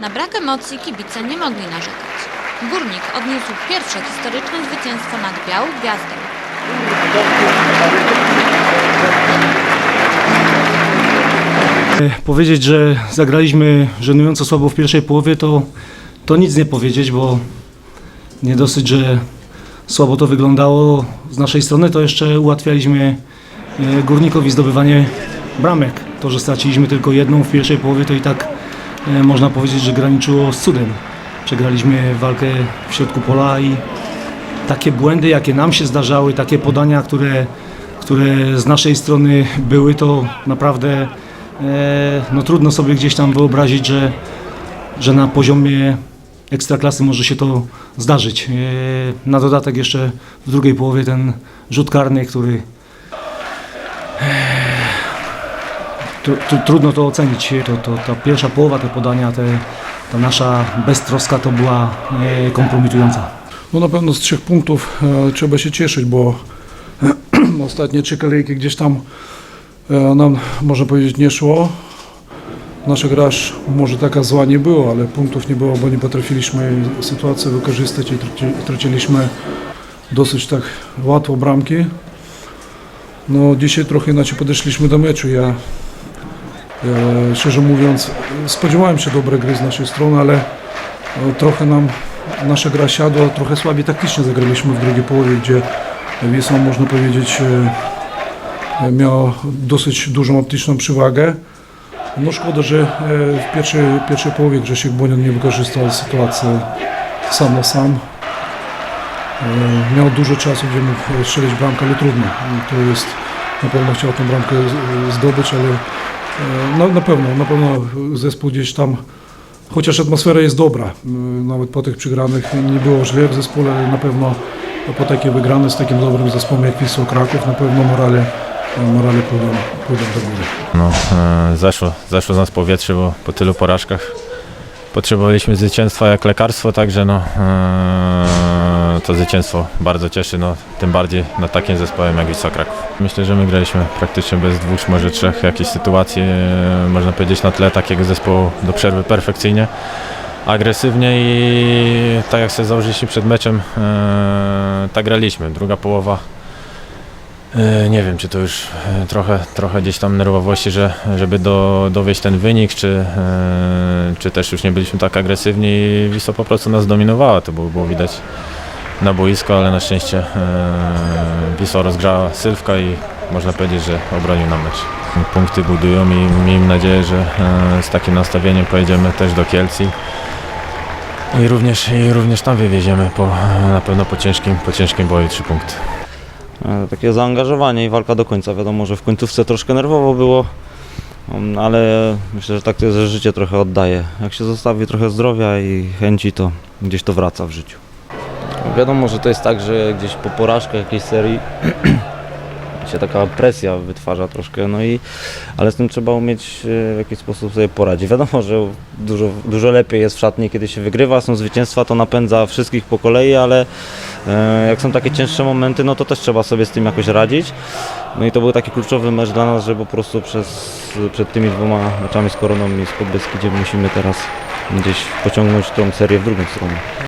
brak emocji kibice nie mogli narzekać. Górnik odniósł pierwsze historyczne zwycięstwo nad Białą Gwiazdą. Powiedzieć, że zagraliśmy żenująco słabo w pierwszej połowie, to, to nic nie powiedzieć, bo nie dosyć, że słabo to wyglądało z naszej strony, to jeszcze ułatwialiśmy e, górnikowi zdobywanie bramek. To, że straciliśmy tylko jedną w pierwszej połowie, to i tak e, można powiedzieć, że graniczyło z cudem. Przegraliśmy walkę w środku pola i takie błędy, jakie nam się zdarzały, takie podania, które, które z naszej strony były, to naprawdę e, no, trudno sobie gdzieś tam wyobrazić, że, że na poziomie ekstraklasy może się to zdarzyć. E, na dodatek jeszcze w drugiej połowie ten rzut karny, który tru, tru, trudno to ocenić. To, to, ta pierwsza połowa, te podania, te, ta nasza beztroska to była e, kompromitująca. No na pewno z trzech punktów e, trzeba się cieszyć, bo ostatnie trzy kolejki gdzieś tam e, nam, można powiedzieć, nie szło. Nasza gra aż może taka zła nie było, ale punktów nie było, bo nie potrafiliśmy sytuację wykorzystać i traci- traciliśmy dosyć tak łatwo bramki. No dzisiaj trochę inaczej podeszliśmy do meczu. Ja szczerze mówiąc spodziewałem się dobrej gry z naszej strony, ale e, trochę nam nasza gra siadła, trochę słabiej taktycznie zagraliśmy w drugiej połowie, gdzie Wisła można powiedzieć e, miała dosyć dużą optyczną przewagę. No szkoda, że e, w pierwszej, pierwszej połowie Grzesiek Bonian nie wykorzystał sytuacji sam na sam. E, Miał dużo czasu, gdzie mógł strzelić bramkę, ale trudno. To jest, na pewno chciał tę bramkę zdobyć, ale e, no, na pewno, na pewno zespół gdzieś tam Chociaż atmosfera jest dobra, y, nawet po tych przegranych nie było źle w zespole, na pewno po takiej wygranej z takim dobrym zespołem jak Wisła Kraków, na pewno morale, morale pójdą, pójdą do góry. No, e, zeszło, zeszło z nas powietrze, bo po tylu porażkach potrzebowaliśmy zwycięstwa jak lekarstwo, także no, e, to zwycięstwo bardzo cieszy, no, tym bardziej nad takim zespołem jak Wisła Kraków. Myślę, że my graliśmy praktycznie bez dwóch, może trzech jakichś sytuacji, e, można powiedzieć na tle takiego zespołu do przerwy perfekcyjnie, agresywnie i tak jak sobie założyliśmy przed meczem, e, tak graliśmy. Druga połowa E, Nie wiem, czy to już trochę, trochę gdzieś tam nerwowości, że, żeby do, dowieść ten wynik, czy, czy też już nie byliśmy tak agresywni i Wisła po prostu nas dominowała. To było, było widać na boisku, ale na szczęście e, Wisła rozgrzała Sylwka i można powiedzieć, że obronił nam mecz. Punkty budują i miejmy nadzieję, że e, z takim nastawieniem pojedziemy też do Kielc i, również, i również tam wywieziemy po, na pewno po ciężkim, po ciężkim boju trzy punkty. E, takie zaangażowanie i walka do końca. Wiadomo, że w końcówce troszkę nerwowo było, um, ale myślę, że tak to jest, że życie trochę oddaje. Jak się zostawi trochę zdrowia i chęci, to gdzieś to wraca w życiu. Wiadomo, że to jest tak, że gdzieś po porażkach jakiejś serii się taka presja wytwarza troszkę, no i ale z tym trzeba umieć e, w jakiś sposób sobie poradzić. Wiadomo, że dużo, dużo lepiej jest w szatni, kiedy się wygrywa, są zwycięstwa, to napędza wszystkich po kolei, ale e, jak są takie cięższe momenty, no to też trzeba sobie z tym jakoś radzić. No i to był taki kluczowy mecz dla nas, że po prostu przez, przed tymi dwoma meczami z Koroną i z Podbeskidziem musimy teraz gdzieś pociągnąć tą serię w drugą stronę.